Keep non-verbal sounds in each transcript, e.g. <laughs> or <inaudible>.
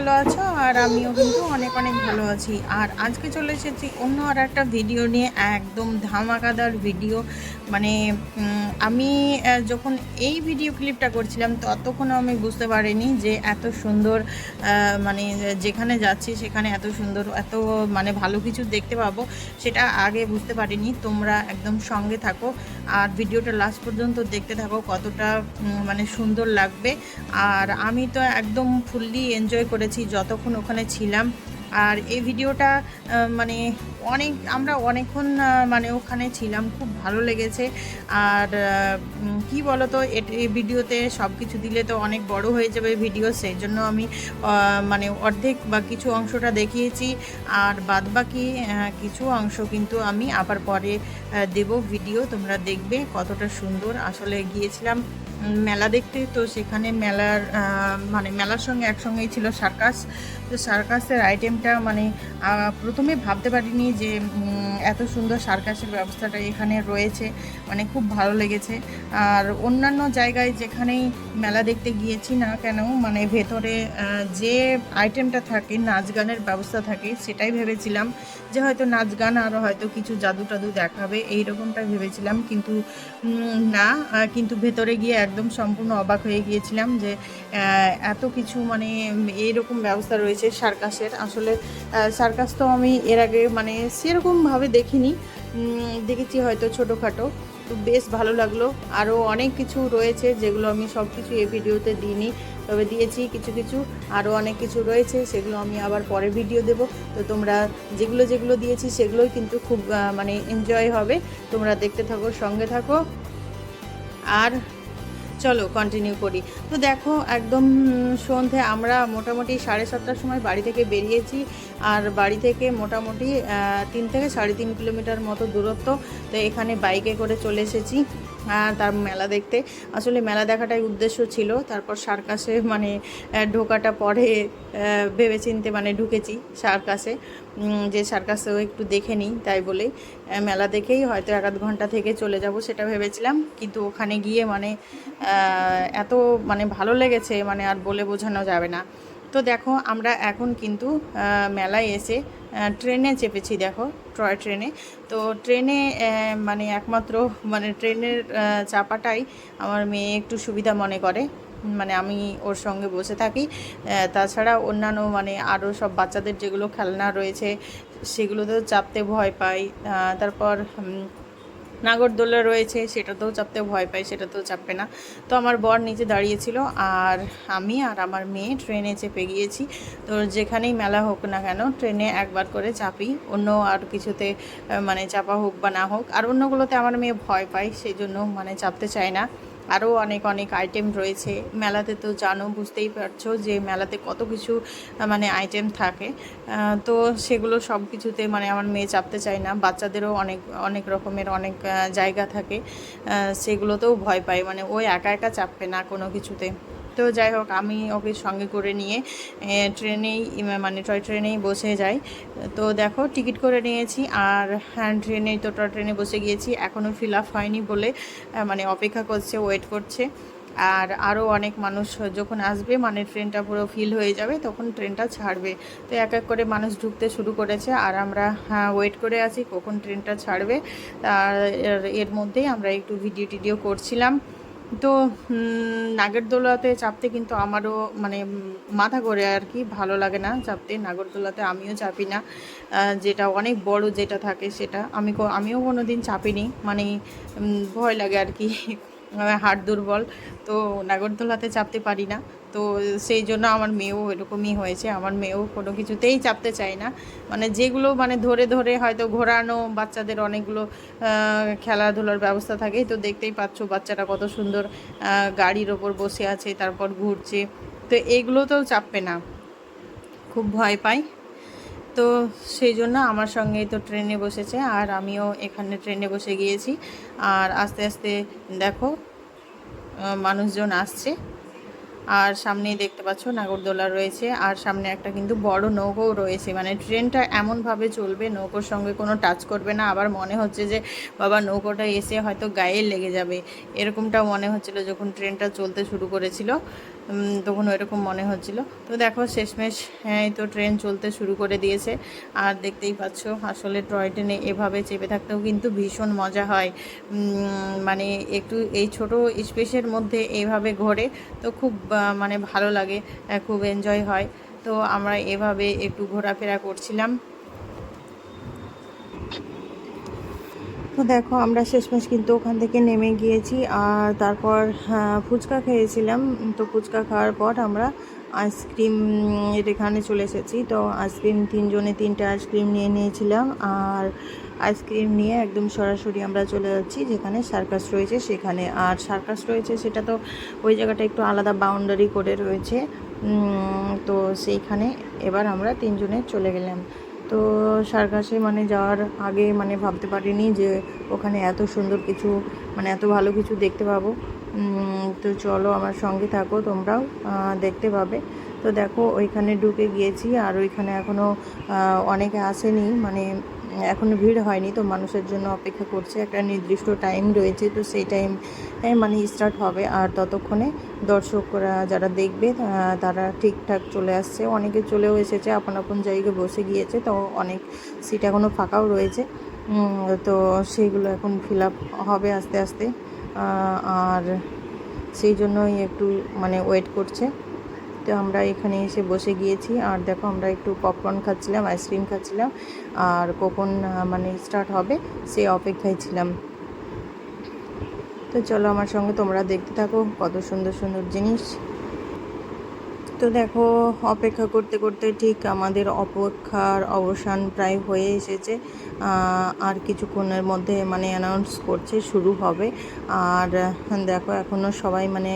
ভালো আছো আর আমিও কিন্তু অনেক অনেক অনেক ভালো আছি। আর আজকে চলে এসেছি অন্য আর একটা ভিডিও নিয়ে, একদম ধামাকাদার ভিডিও মানে আমি যখন এই ভিডিও ক্লিপটা করছিলাম ততক্ষণ আমি বুঝতে পারিনি যে এত সুন্দর মানে যেখানে যাচ্ছি, সেখানে এত সুন্দর, এত মানে ভালো কিছু দেখতে পাবো, সেটা আগে বুঝতে পারিনি। তোমরা একদম সঙ্গে থাকো। আর ভিডিওটা লাস্ট পর্যন্ত দেখতে থাকো কতটা মানে সুন্দর লাগবে। আর আমি তো একদম ফুললি এনজয় করেছি, যতক্ষণ ওখানে ছিলাম। আর এই ভিডিওটা মানে অনেক, আমরা অনেকক্ষণ মানে ওখানে ছিলাম, খুব ভালো লেগেছে। আর কি বলো তো এট- এই ভিডিওতে সব কিছু দিলে তো অনেক বড় হয়ে যাবে ভিডিও, সেই জন্য আমি মানে অর্ধেক বা কিছু অংশটা দেখিয়েছি। আর বাদ বাকি কিছু অংশ কিন্তু আমি আবার পরে দেব ভিডিও, তোমরা দেখবে কতটা সুন্দর। আসলে গিয়েছিলাম মেলা দেখতে, তো সেখানে মেলার মানে মেলার সঙ্গে একসঙ্গেই ছিল সার্কাস। তো সার্কাসের আইটেমটা মানে প্রথমে ভাবতে পারিনি যে এত সুন্দর সার্কাসের ব্যবস্থাটা এখানে রয়েছে। মানে খুব ভালো লেগেছে। আর অন্যান্য জায়গায় যেখানেই মেলা দেখতে গিয়েছি না কেন মানে ভেতরে যে আইটেমটা থাকে, নাচ গানের ব্যবস্থা থাকে, সেটাই ভেবেছিলাম যে হয়তো নাচ গান আর হয়তো কিছু জাদু টাদু দেখাবে এই রকমটা ভেবেছিলাম। কিন্তু না কিন্তু ভেতরে গিয়ে একদম সম্পূর্ণ অবাক হয়ে গিয়েছিলাম যে এত কিছু মানে এইরকম ব্যবস্থা রয়েছে সার্কাসের। আসলে সার্কাস তো আমি এর আগে মানে সেরকমভাবে দেখিনি। দেখেছি হয়তো ছোটোখাটো। তো বেশ ভালো লাগল। আরও অনেক কিছু রয়েছে যেগুলো আমি সব কিছু এই ভিডিওতে দিইনি। তবে দিয়েছি কিছু কিছু। আরও অনেক কিছু রয়েছে সেগুলো আমি আবার পরে ভিডিও দেব। তো তোমরা যেগুলো যেগুলো দিয়েছি সেগুলোই কিন্তু খুব মানে এনজয় হবে। তোমরা দেখতে থাকো, সঙ্গে থাকো। আর চলো কন্টিনিউ করি। তো দেখো, একদম সন্ধে, আমরা মোটামুটি সাড়ে সাতটার সময় বাড়ি থেকে বেরিয়েছি। আর বাড়ি থেকে মোটামুটি তিন থেকে সাড়ে তিন কিলোমিটার মতো দূরত্ব। তো এখানে বাইকে করে চলে এসেছি। তার মেলা দেখতে। আসলে মেলা দেখাটাই উদ্দেশ্য ছিল। তারপর সার্কাসে মানে ঢোকাটা পরে আহ, ভেবেচিন্তে মানে ঢুকেছি সার্কাসে। যে সার্কাসেও একটু দেখে নিই তাই বলে মেলা দেখেই হয়তো এক আধ ঘণ্টা থেকে চলে যাব সেটা ভেবেছিলাম। কিন্তু ওখানে গিয়ে মানে এত মানে ভালো লেগেছে মানে আর বলে বোঝানো যাবে না। তো দেখো আমরা এখন কিন্তু মেলায় এসে ট্রেনে চেপেছি দেখো। টয় ট্রেনে। তো ট্রেনে মানে একমাত্র মানে ট্রেনের চাপাটাই আমার মেয়ে একটু সুবিধা মনে করে। মানে আমি ওর সঙ্গে বসে থাকি। তাছাড়া অন্যান্য মানে আরও সব বাচ্চাদের যেগুলো খেলনা রয়েছে, সেগুলোতেও চাপতে ভয় পাই। তারপর নাগরদোলা রয়েছে, সেটাতেও চাপতে ভয় পাই সেটাতেও চাপবে না। তো আমার বর নিচে দাঁড়িয়েছিল, আর আমি আর আমার মেয়ে ট্রেনে চেপে গিয়েছি। তো যেখানেই মেলা হোক না কেন, ট্রেনে একবার করে চাপি, অন্য আর কিছুতে মানে চাপা হোক বা না হোক। আর অন্যগুলোতে আমার মেয়ে ভয় পায়, সেই জন্য মানে চাপতে চায় না। আরও অনেক অনেক আইটেম রয়েছে। মেলাতে তো জানো, বুঝতেই পারছ যে মেলাতে কত কিছু মানে আইটেম থাকে। তো সেগুলো সব কিছুতে মানে আমার মেয়ে চাপতে চায় না। বাচ্চাদেরও অনেক অনেক রকমের অনেক জায়গা থাকে। সেগুলোতেও ভয় পায়। মানে ও একা একা চাপবে না কোনো কিছুতে। তো যাই হোক, আমি ওকে সঙ্গে করে নিয়ে ট্রেনেই মানে টয় ট্রেনেই বসে যাই। তো দেখো, টিকিট করে নিয়েছি আর হ্যাঁ ট্রেনেই তো টয় ট্রেনে বসে গিয়েছি এখনও ফিল আপ হয়নি বলে মানে অপেক্ষা করছে, ওয়েট করছে। আর আরও অনেক মানুষ যখন আসবে মানে ট্রেনটা পুরো ফিল হয়ে যাবে, তখন ট্রেনটা ছাড়বে। তো এক এক করে মানুষ ঢুকতে শুরু করেছে আর আমরা হ্যাঁ ওয়েট করে আছি কখন ট্রেনটা ছাড়বে। আর এর মধ্যেই আমরা একটু ভিডিও টিডিও করছিলাম। তো নাগরদোলাতে চাপতে কিন্তু আমারও মানে মাথা করে আর কি, ভালো লাগে না চাপতে। নাগরদোলাতে আমিও চাপি না। যেটা অনেক বড় যেটা থাকে সেটা। আমি আমিও কোনো দিন চাপিনি। মানে ভয় লাগে আর কি <laughs> হাট দুর্বল। তো, নাগরদোলাতে চাপতে পারি না। তো সেই জন্য আমার মেয়েও এরকমই হয়েছে। আমার মেয়েও কোনো কিছুতেই চাপতে চায় না। মানে যেগুলো মানে ধরে ধরে হয়তো ঘোরানো, বাচ্চাদের অনেকগুলো খেলাধুলার ব্যবস্থা থাকে, তো দেখতেই পাচ্ছ বাচ্চারা কত সুন্দর গাড়ির ওপর বসে আছে, তারপর ঘুরছে। তো এগুলো তো চাপবে না। খুব ভয় পায় তো সেই জন্য আমার সঙ্গেই তো ট্রেনে বসেছে, আর আমিও এখানে ট্রেনে বসে গিয়েছি। আর আস্তে আস্তে দেখো মানুষজন আসছে। আর সামনেই দেখতে পাচ্ছ নাগরদোলা রয়েছে, আর সামনে একটা কিন্তু বড় নৌকোও রয়েছে। মানে ট্রেনটা এমনভাবে চলবে, নৌকোর সঙ্গে কোনো টাচ করবে না। আবার মনে হচ্ছে যে, বাবা, নৌকোটা এসে হয়তো গায়ে লেগে যাবে। এরকমটা মনে হচ্ছিল যখন ট্রেনটা চলতে শুরু করেছিল। তখন ওইরকম মনে হচ্ছিল। তো দেখো, শেষমেশ হ্যাঁ তো ট্রেন চলতে শুরু করে দিয়েছে। আর দেখতেই পাচ্ছ, আসলে টয় ট্রেনে এভাবে চেপে থাকতেও কিন্তু ভীষণ মজা হয়। মানে একটু এই ছোট স্পেসের মধ্যে এইভাবে ঘোরে তো খুব মানে ভালো লাগে খুব এনজয় হয়। তো আমরা এভাবে একটু ঘোরাফেরা করছিলাম। তো দেখো আমরা শেষমেশ কিন্তু ওখান থেকে নেমে গিয়েছি আর তারপর হ্যাঁ, ফুচকা খেয়েছিলাম। তো ফুচকা খাওয়ার পর আমরা আইসক্রিম এখানে চলে এসেছি। তো আইসক্রিম তিনজনে তিনটে আইসক্রিম নিয়ে নিয়েছিলাম আর আইসক্রিম নিয়ে একদম সরাসরি আমরা চলে যাচ্ছি যেখানে সার্কাস রয়েছে সেখানে। আর সার্কাস রয়েছে সেটা তো ওই জায়গাটা একটু আলাদা বাউন্ডারি করে রয়েছে। তো সেইখানে এবার আমরা তিনজনে চলে গেলাম। তো সার্কাসে মানে যাওয়ার আগে মানে ভাবতে পারিনি যে ওখানে এত সুন্দর কিছু মানে এত ভালো কিছু দেখতে পাবো। তো চলো আমার সঙ্গে থাকো, তোমরাও দেখতে পাবে। তো দেখো, ওইখানে ঢুকে গিয়েছি আর ওইখানে এখনও অনেকে আসেনি। মানে এখনও ভিড় হয়নি, তো মানুষের জন্য অপেক্ষা করছে। একটা নির্দিষ্ট টাইম রয়েছে, তো সেই টাইম মানে স্টার্ট হবে। আর ততক্ষণে দর্শকরা যারা দেখবে তারা ঠিকঠাক চলে আসছে। অনেকে চলেও এসেছে, আপন আপন জায়গায় বসে গিয়েছে, তো অনেক সিট এখনও ফাঁকাও রয়েছে। তো সেইগুলো এখন ফিল আপ হবে আস্তে আস্তে। আর সেই জন্যই একটু মানে ওয়েট করছে। তো আমরা এখানে এসে বসে গিয়েছি। আর দেখো, আমরা একটু পপকর্ন খাচ্ছিলাম আইসক্রিম খাচ্ছিলাম। আর কখন মানে স্টার্ট হবে সেই অপেক্ষায় ছিলাম। তো চলো আমার সঙ্গে তোমরা দেখতে থাকো, কত সুন্দর সুন্দর জিনিস। তো দেখো, অপেক্ষা করতে করতে ঠিক আমাদের অপেক্ষার অবসান প্রায় হয়ে এসেছে। আর কিছুক্ষণের মধ্যে মানে অ্যানাউন্স করছে, শুরু হবে। আর দেখো এখনও সবাই মানে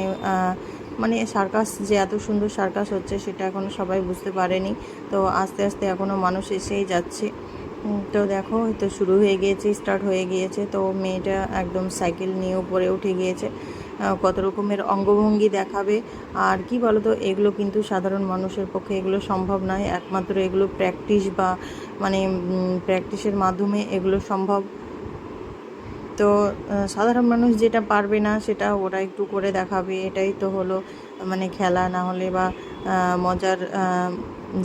মানে সার্কাস যে এত সুন্দর সার্কাস হচ্ছে সেটা এখনও সবাই বুঝতে পারেনি। তো আস্তে আস্তে এখনও মানুষ এসেই যাচ্ছে। তো দেখো, তো শুরু হয়ে গিয়েছে স্টার্ট হয়ে গিয়েছে। তো মেয়েটা একদম সাইকেল নিয়ে উপরে উঠে গিয়েছে। কত রকমের অঙ্গভঙ্গি দেখাবে। আর কি বলতো, এগুলো কিন্তু সাধারণ মানুষের পক্ষে এগুলো সম্ভব নয়। একমাত্র এগুলো প্র্যাকটিস বা মানে প্র্যাকটিসের মাধ্যমে এগুলো সম্ভব। তো সাধারণ মানুষ যেটা পারবে না সেটা ওরা একটু করে দেখাবে। এটাই তো হলো মানে খেলা না হলে বা মজার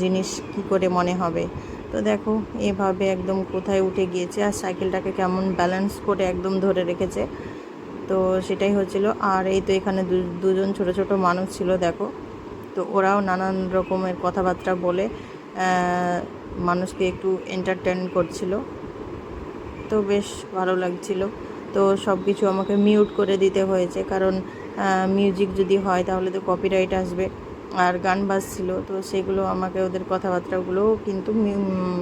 জিনিস কি করে মনে হবে। তো দেখো, এভাবে একদম কোথায় উঠে গিয়েছে আর সাইকেলটাকে কেমন ব্যালেন্স করে একদম ধরে রেখেছে। তো সেটাই হচ্ছিল। আর এই তো এখানে দুজন ছোট ছোট মানুষ ছিল, দেখো। তো ওরাও নানান রকমের কথাবার্তা বলে মানুষকে একটু এন্টারটেন করছিল। তো বেশ ভালো লাগছিল। তো সব কিছু আমাকে মিউট করে দিতে হয়েছে। কারণ মিউজিক যদি হয় তাহলে তো কপিরাইট আসবে। আর গান বাজছিল, তো সেগুলো আমাকে ওদের কথাবার্তাগুলোও কিন্তু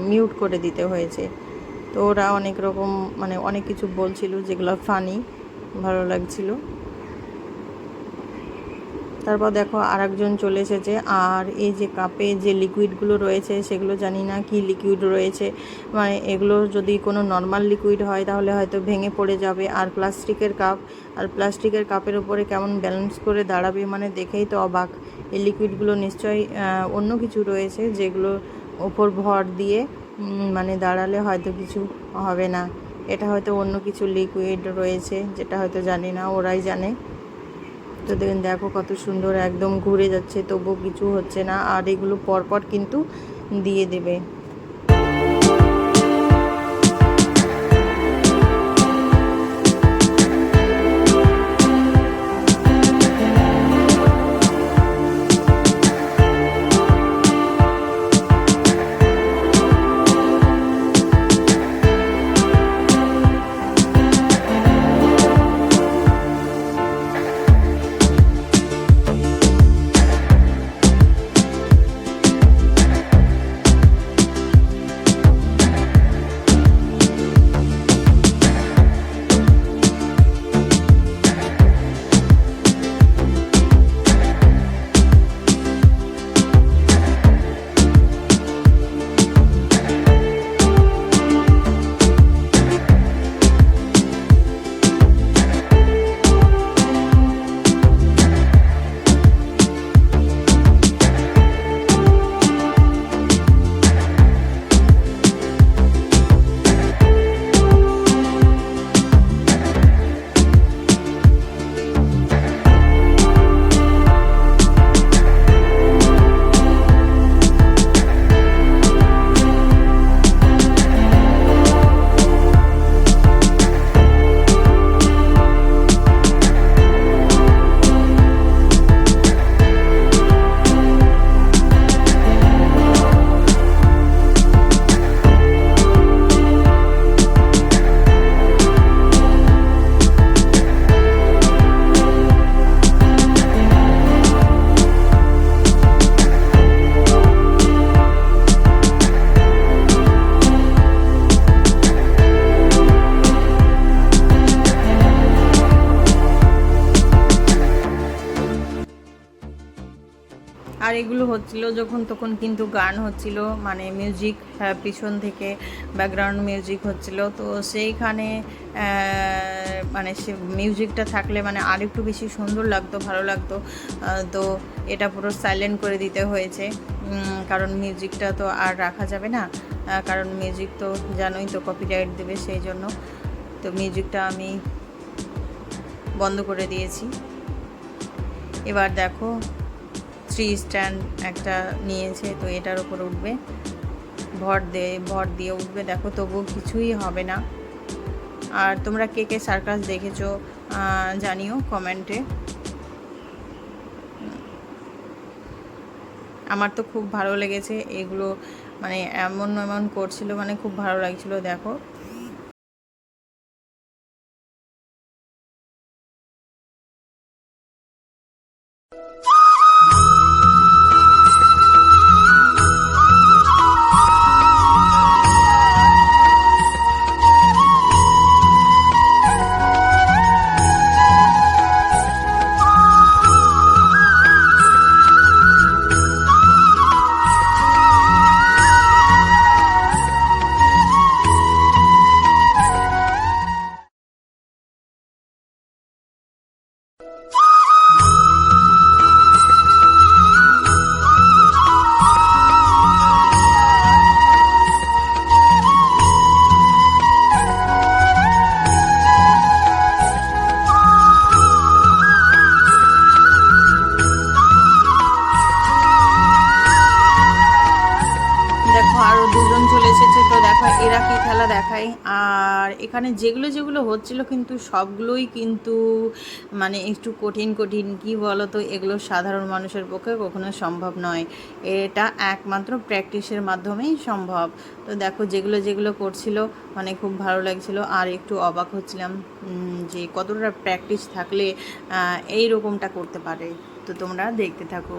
মিউট করে দিতে হয়েছে। তো ওরা অনেক রকম মানে অনেক কিছু বলছিল যেগুলো ফানি ভালো লাগছিল। তারপর দেখো আর একজন চলে এসেছে। আর এই যে কাপে যে লিকুইডগুলো রয়েছে, সেগুলো জানি না কি লিকুইড রয়েছে। মানে এগুলো যদি কোনো নর্মাল লিকুইড হয়, তাহলে হয়তো ভেঙে পড়ে যাবে। আর প্লাস্টিকের কাপ আর প্লাস্টিকের কাপের উপরে কেমন ব্যালেন্স করে দাঁড়াবে মানে দেখেই তো অবাক। এই লিকুইডগুলো নিশ্চয়ই অন্য কিছু রয়েছে যেগুলো ওপর ভর দিয়ে মানে দাঁড়ালে হয়তো কিছু হবে না। এটা হয়তো অন্য কিছু লিকুইড রয়েছে, যেটা হয়তো জানি না, ওরাই জানে। তো দেখেন, দেখো কত সুন্দর একদম ঘুরে যাচ্ছে তবু কিছু হচ্ছে না। আর এগুলো পরপর কিন্তু দিয়ে দেবে। এগুলো হচ্ছিল যখন তখন কিন্তু গান হচ্ছিল মানে মিউজিক পিছন থেকে ব্যাকগ্রাউন্ড মিউজিক হচ্ছিল। তো সেইখানে মানে সে মিউজিকটা থাকলে মানে আর একটু বেশি সুন্দর লাগতো, ভালো লাগতো। তো এটা পুরো সাইলেন্ট করে দিতে হয়েছে। কারণ মিউজিকটা তো আর রাখা যাবে না। কারণ মিউজিক তো জানোই তো কপিরাইট দেবে সেই জন্য। তো মিউজিকটা আমি বন্ধ করে দিয়েছি। এবার দেখো থ্রি স্ট্যান্ড একটা নিয়েছে, তো এটার উপর উঠবে। ভর দিয়ে ভর দিয়ে উঠবে। দেখো, তবুও কিছুই হবে না। আর তোমরা কে কে সার্কাস দেখেছ জানিও কমেন্টে আমার তো খুব ভালো লেগেছে এগুলো মানে এমন এমন করছিল মানে খুব ভালো লাগছিল, দেখো। কি খেলা দেখায় আর এখানে যেগুলো যেগুলো হচ্ছিল কিন্তু সবগুলোই কিন্তু মানে একটু কঠিন কঠিন, কি বলো তো এগুলো সাধারণ মানুষের পক্ষে কখনো সম্ভব নয়। এটা একমাত্র প্র্যাকটিসের মাধ্যমেই সম্ভব। তো দেখো, যেগুলো যেগুলো করছিল মানে খুব ভালো লাগছিল। আর একটু অবাক হচ্ছিলাম যে কতটা প্র্যাকটিস থাকলে এই রকমটা করতে পারে। তো তোমরা দেখতে থাকো।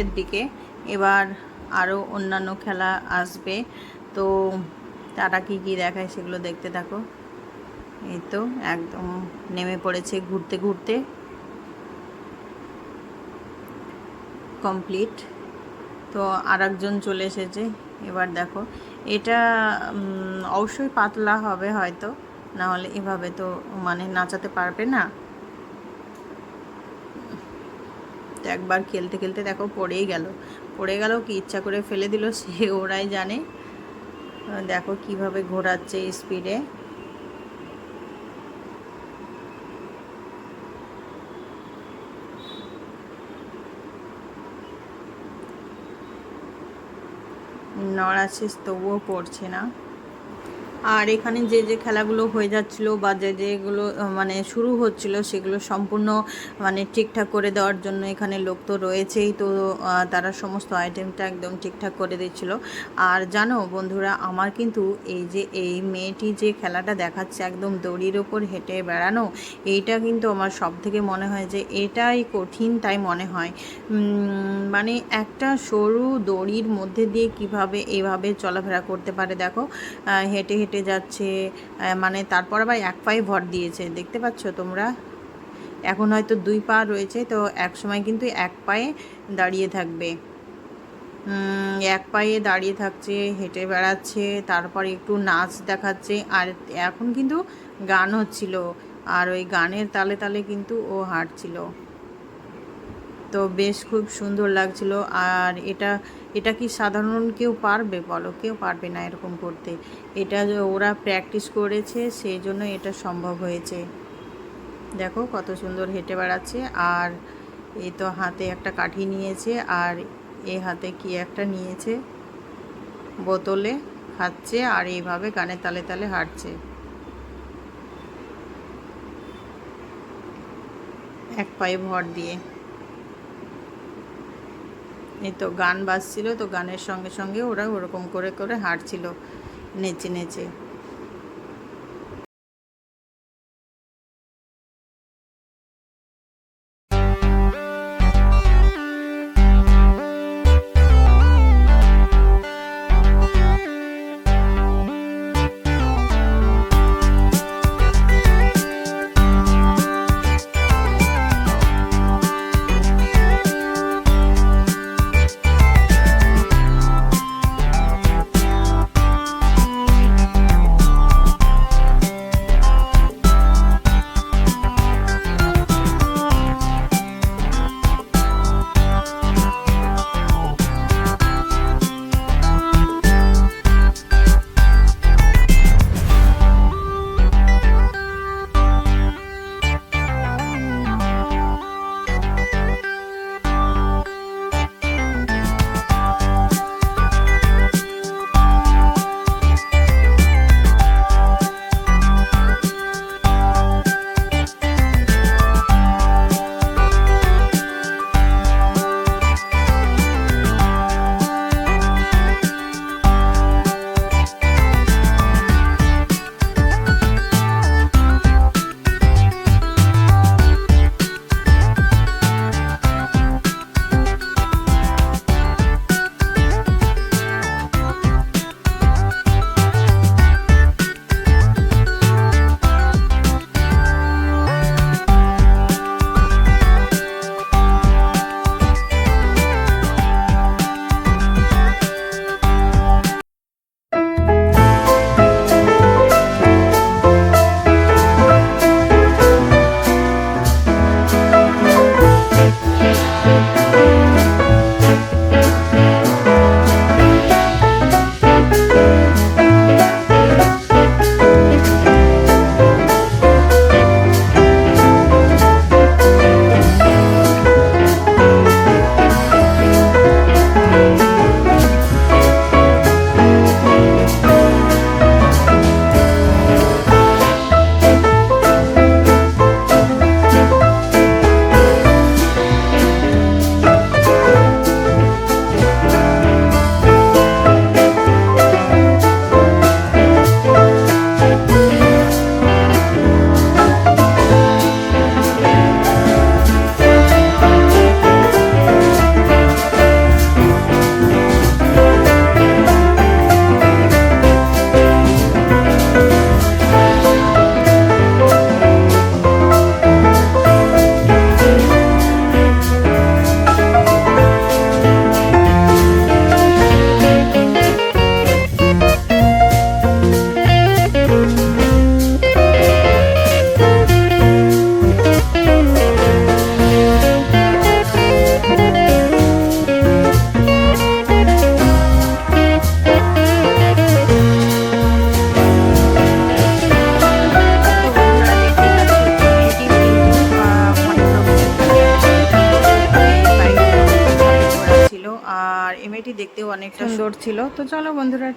শেষের দিকে এবার আরও অন্যান্য খেলা আসবে। তো তারা কি কি দেখায় সেগুলো দেখতে থাকো। এই তো একদম নেমে পড়েছে ঘুরতে ঘুরতে। কমপ্লিট। তো আর একজন চলে এসেছে। এবার দেখো, এটা অবশ্যই পাতলা হবে হয়তো। নাহলে এভাবে তো মানে নাচাতে পারবে না তো একবার খেলতে খেলতে দেখো পড়েই গেল। পড়ে গেল কি ইচ্ছা করে ফেলে দিল সে ওরাই জানে। দেখো কীভাবে ঘোরাচ্ছে স্পিডে নড়াচ্ছে তবুও পড়ছে না। আর এখানে যে যে খেলাগুলো হয়ে যাচ্ছিল বা যে যেগুলো মানে শুরু হচ্ছিল সেগুলো সম্পূর্ণ মানে ঠিকঠাক করে দেওয়ার জন্য এখানে লোক তো রয়েছেই। তো তারা সমস্ত আইটেমটা একদম ঠিকঠাক করে দিচ্ছিল। আর জানো বন্ধুরা আমার কিন্তু এই যে এই মেয়েটি যে খেলাটা দেখাচ্ছে একদম দড়ির ওপর হেঁটে বেড়ানো এইটা কিন্তু আমার সব থেকে মনে হয় যে এটাই কঠিন তাই মনে হয়। মানে একটা সরু দড়ির মধ্যে দিয়ে কীভাবে এভাবে চলাফেরা করতে পারে দেখো। আহ, হেঁটে হেঁটে যাচ্ছে মানে তারপর আবার এক পায়ে ভর দিয়েছে। দেখতে পাচ্ছ তোমরা? এখন হয়তো দুই পা রয়েছে, তো এক সময় কিন্তু এক পায়ে দাঁড়িয়ে থাকবে। এক পায়ে দাঁড়িয়ে থাকছে, হেঁটে বেড়াচ্ছে, তারপর একটু নাচ দেখাচ্ছে, আর এখন কিন্তু গান হচ্ছিল। আর ওই গানের তালে তালে কিন্তু ও হাঁটছিল। তো বেশ খুব সুন্দর লাগছিল। আর এটা এটা কি সাধারণ কেউ পারবে বলো? কেউ পারবে না এরকম করতে। এটা ওরা প্র্যাকটিস করেছে, সেই জন্য এটা সম্ভব হয়েছে। দেখো কত সুন্দর হেঁটে বেড়াচ্ছে। আর এ তো হাতে একটা কাঠি নিয়েছে, আর এ হাতে কি একটা নিয়েছে? বোতলে খাচ্ছে, আর এইভাবে গানে তালে তালে হাঁটছে। এক পায়ে ভর দিয়ে। এই তো গান বাজছিল, তো গানের সঙ্গে সঙ্গে ওরা ওরকম করে করে হাঁটছিল, নেচে নেচে। তো চলো বন্ধুরা